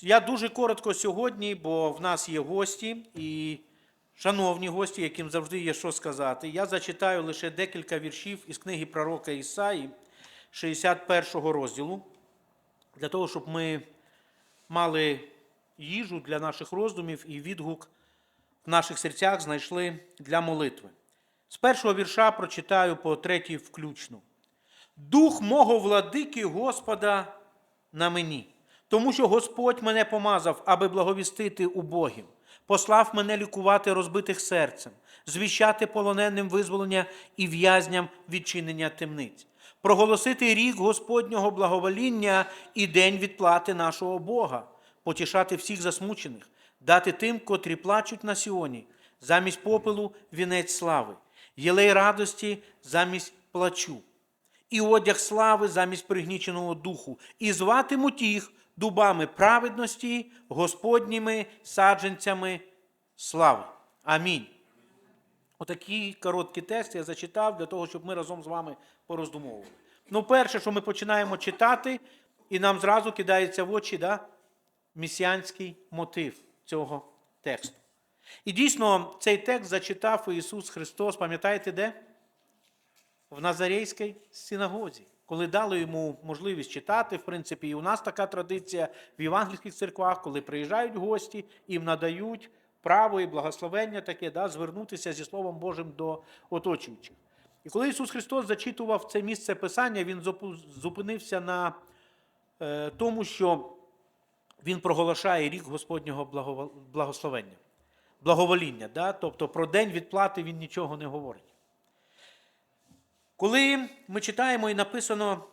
Я дуже коротко сьогодні, бо в нас є гості і шановні гості, яким завжди є що сказати. Я зачитаю лише декілька віршів із книги пророка Ісаї, 61 розділу, для того, щоб ми мали їжу для наших роздумів і відгук в наших серцях знайшли для молитви. З першого вірша прочитаю по третій включно. Дух мого владики Господа на мені, тому що Господь мене помазав, аби благовістити убогим, послав мене лікувати розбитих серцем, звіщати полоненим визволення і в'язням відчинення темниць, проголосити рік Господнього благовоління і день відплати нашого Бога, потішати всіх засмучених, дати тим, котрі плачуть на Сіоні, замість попелу вінець слави, єлей радості замість плачу. І одяг слави замість пригніченого духу, і зватимуть їх дубами праведності, Господніми саджанцями слави. Амінь. Отакий короткий текст я зачитав для того, щоб ми разом з вами пороздумовували. Ну, перше, що ми починаємо читати, і нам зразу кидається в очі да, місіанський мотив цього тексту. І дійсно, цей текст зачитав Ісус Христос, пам'ятаєте де? в Назарейській синагозі, коли дали йому можливість читати, в принципі, і у нас така традиція в євангельських церквах, коли приїжджають гості, їм надають право і благословення таке, да, звернутися зі Словом Божим до оточуючих. І коли Ісус Христос зачитував це місце Писання, Він зупинився на е, тому, що Він проголошає рік Господнього благословення, благовоління. Да? Тобто про день відплати Він нічого не говорить. Коли ми читаємо і написано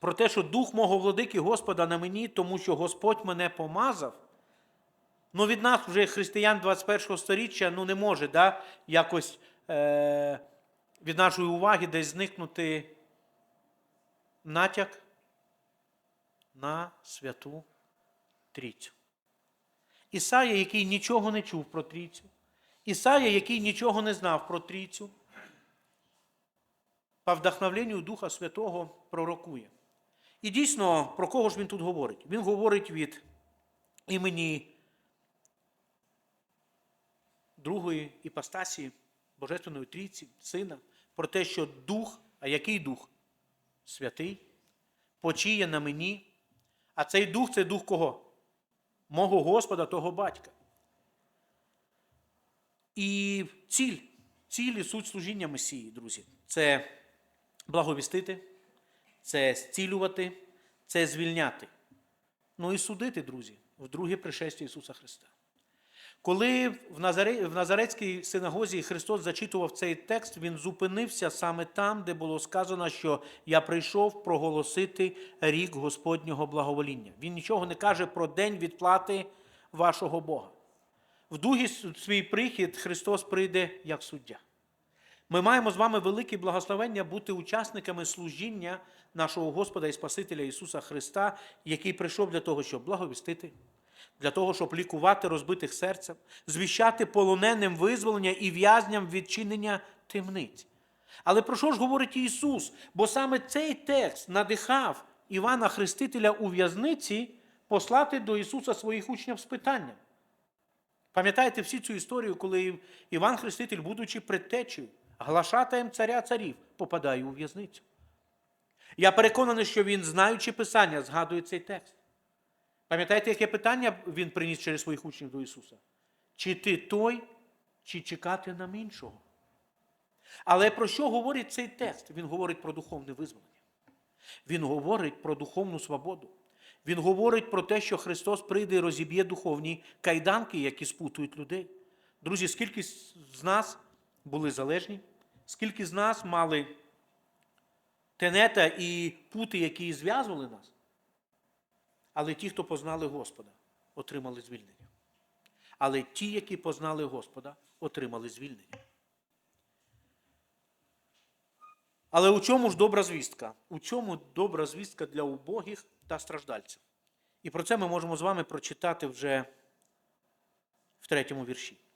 про те, що дух мого владики Господа на мені, тому що Господь мене помазав, ну від нас, вже християн 21 століття, ну не може да, якось е, від нашої уваги десь зникнути натяк на святу трійцю. Ісая, який нічого не чув про трійцю, Ісая, який нічого не знав про трійцю, по вдохновленню Духа Святого пророкує. І дійсно, про кого ж він тут говорить? Він говорить від імені другої іпостасі Божественної Трійці, Сина, про те, що Дух, а який Дух? Святий, почіє на мені. А цей дух це дух кого? Мого Господа, того батька. І ціль, ціль і суть служіння Месії, друзі, це благовістити, це зцілювати, це звільняти. Ну і судити, друзі, в друге пришестя Ісуса Христа. Коли в, в Назарецькій синагозі Христос зачитував цей текст, Він зупинився саме там, де було сказано, що я прийшов проголосити рік Господнього благовоління. Він нічого не каже про день відплати вашого Бога. В другий свій прихід Христос прийде як суддя. Ми маємо з вами велике благословення бути учасниками служіння нашого Господа і Спасителя Ісуса Христа, який прийшов для того, щоб благовістити, для того, щоб лікувати розбитих серцем, звіщати полоненим визволення і в'язням відчинення темниць. Але про що ж говорить Ісус? Бо саме цей текст надихав Івана Хрестителя у в'язниці послати до Ісуса своїх учнів з питанням. Пам'ятаєте всі цю історію, коли Іван Хреститель, будучи предтечею, глашатаєм царя царів, попадає у в'язницю. Я переконаний, що він, знаючи Писання, згадує цей текст. Пам'ятаєте, яке питання він приніс через своїх учнів до Ісуса? Чи ти той, чи чекати нам іншого? Але про що говорить цей текст? Він говорить про духовне визволення. Він говорить про духовну свободу. Він говорить про те, що Христос прийде і розіб'є духовні кайданки, які спутують людей. Друзі, скільки з нас були залежні, скільки з нас мали тенета і пути, які зв'язували нас. Але ті, хто познали Господа, отримали звільнення. Але ті, які познали Господа, отримали звільнення. Але у чому ж добра звістка? У чому добра звістка для убогих та страждальців? І про це ми можемо з вами прочитати вже в третьому вірші.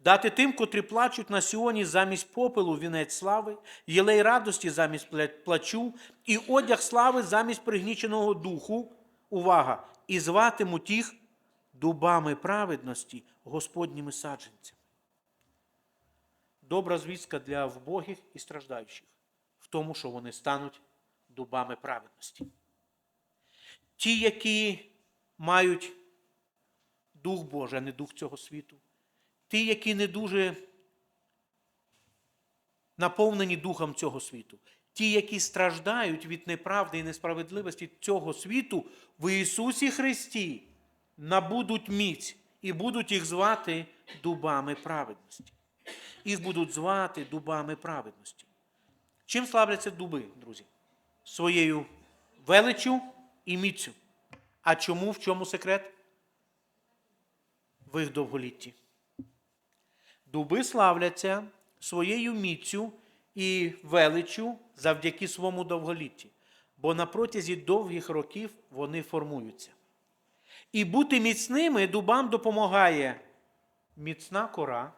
Дати тим, котрі плачуть на Сіоні замість попелу вінець слави, єлей радості замість плачу, і одяг слави замість пригніченого духу, увага, і зватимуть їх дубами праведності Господніми саджанцями. Добра звістка для вбогих і страждаючих в тому, що вони стануть дубами праведності. Ті, які мають Дух Божий, а не дух цього світу. Ті, які не дуже наповнені духом цього світу. Ті, які страждають від неправди і несправедливості цього світу, в Ісусі Христі набудуть міць і будуть їх звати дубами праведності. Їх будуть звати дубами праведності. Чим славляться дуби, друзі? Своєю величчю і міцю. А чому? В чому секрет? В їх довголітті. Дуби славляться своєю міцю і величчю завдяки своєму довголітті, бо на протязі довгих років вони формуються. І бути міцними дубам допомагає міцна кора,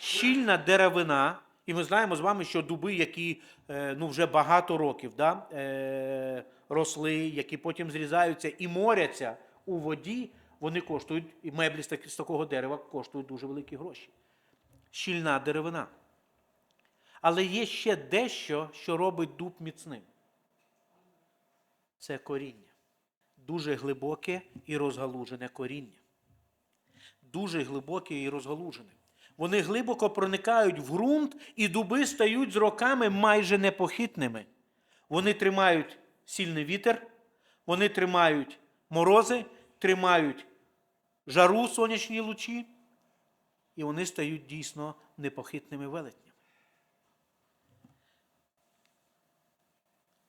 щільна деревина. І ми знаємо з вами, що дуби, які е, ну, вже багато років да, е, росли, які потім зрізаються і моряться у воді, вони коштують, і меблі з, так- з такого дерева коштують дуже великі гроші. Щільна деревина. Але є ще дещо, що робить дуб міцним. Це коріння. Дуже глибоке і розгалужене коріння. Дуже глибоке і розгалужене. Вони глибоко проникають в ґрунт, і дуби стають з роками майже непохитними. Вони тримають сильний вітер, вони тримають морози, тримають жару сонячні лучі, і вони стають дійсно непохитними велетнями.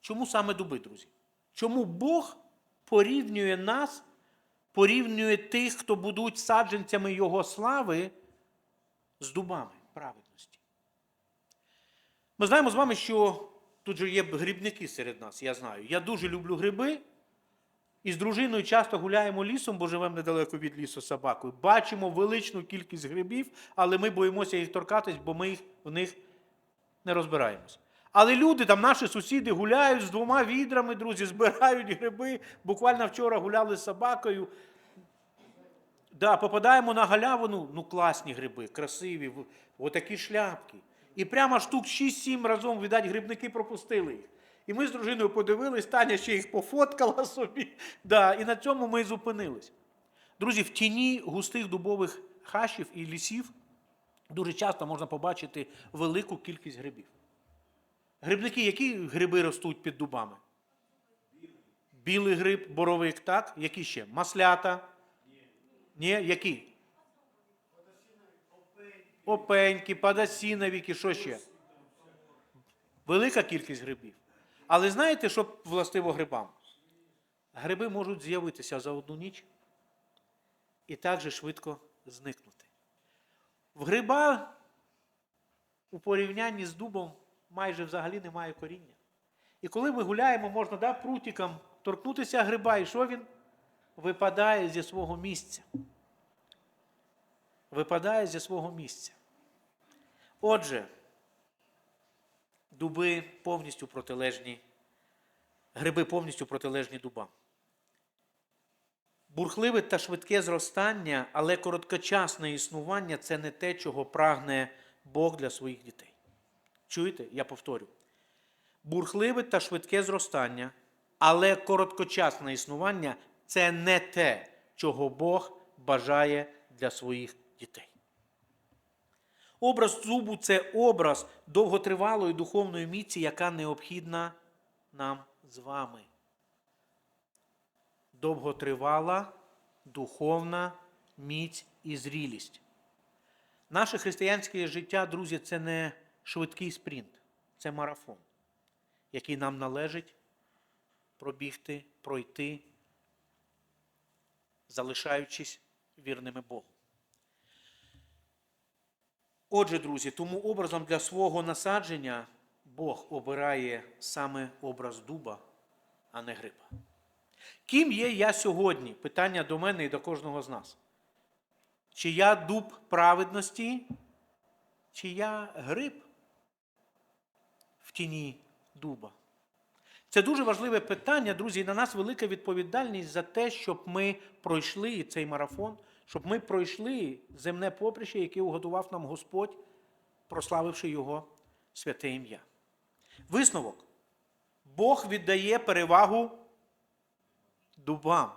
Чому саме дуби, друзі? Чому Бог порівнює нас, порівнює тих, хто будуть саджанцями Його слави з дубами праведності? Ми знаємо з вами, що тут же є грибники серед нас, я знаю. Я дуже люблю гриби. І з дружиною часто гуляємо лісом, бо живемо недалеко від лісу собакою. Бачимо величну кількість грибів, але ми боїмося їх торкатись, бо ми їх, в них не розбираємось. Але люди, там наші сусіди гуляють з двома відрами, друзі, збирають гриби. Буквально вчора гуляли з собакою. Да, попадаємо на галявину, ну класні гриби, красиві, отакі шляпки. І прямо штук 6-7 разом, видать, грибники пропустили їх. І ми з дружиною подивились, Таня ще їх пофоткала собі. Да, і на цьому ми і зупинились. Друзі, в тіні густих дубових хащів і лісів дуже часто можна побачити велику кількість грибів. Грибники, які гриби ростуть під дубами? Білий гриб, боровик, так? Які ще? Маслята? Ні, які? Опеньки, падасіновіки, що ще? Велика кількість грибів. Але знаєте, що властиво грибам? Гриби можуть з'явитися за одну ніч і так же швидко зникнути. В гриба у порівнянні з дубом майже взагалі немає коріння. І коли ми гуляємо, можна да, прутиком торкнутися гриба, і що він? Випадає зі свого місця. Випадає зі свого місця. Отже, дуби повністю протилежні, гриби повністю протилежні дубам. Бурхливе та швидке зростання, але короткочасне існування це не те, чого прагне Бог для своїх дітей. Чуєте? Я повторю. Бурхливе та швидке зростання, але короткочасне існування це не те, чого Бог бажає для своїх дітей. Образ зубу це образ довготривалої духовної міці, яка необхідна нам з вами. Довготривала духовна міць і зрілість. Наше християнське життя, друзі, це не швидкий спринт, це марафон, який нам належить пробігти, пройти, залишаючись вірними Богу. Отже, друзі, тому образом для свого насадження Бог обирає саме образ дуба, а не гриба. Ким є я сьогодні? Питання до мене і до кожного з нас. Чи я дуб праведності, чи я гриб в тіні дуба? Це дуже важливе питання, друзі. І на нас велика відповідальність за те, щоб ми пройшли цей марафон, щоб ми пройшли земне поприще, яке уготував нам Господь, прославивши Його святе ім'я. Висновок. Бог віддає перевагу дубам.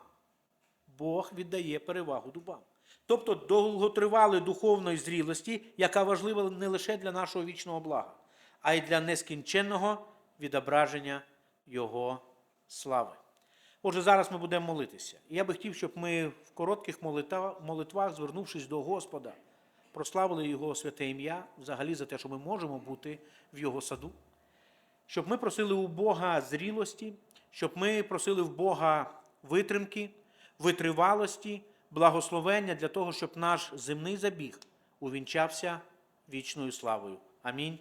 Бог віддає перевагу дубам. Тобто довготривалої духовної зрілості, яка важлива не лише для нашого вічного блага, а й для нескінченного відображення Його слави. Отже, зараз ми будемо молитися. І я би хотів, щоб ми в коротких молитвах, звернувшись до Господа, прославили Його святе ім'я, взагалі за те, що ми можемо бути в Його саду, щоб ми просили у Бога зрілості, щоб ми просили в Бога витримки, витривалості, благословення для того, щоб наш земний забіг увінчався вічною славою. Амінь.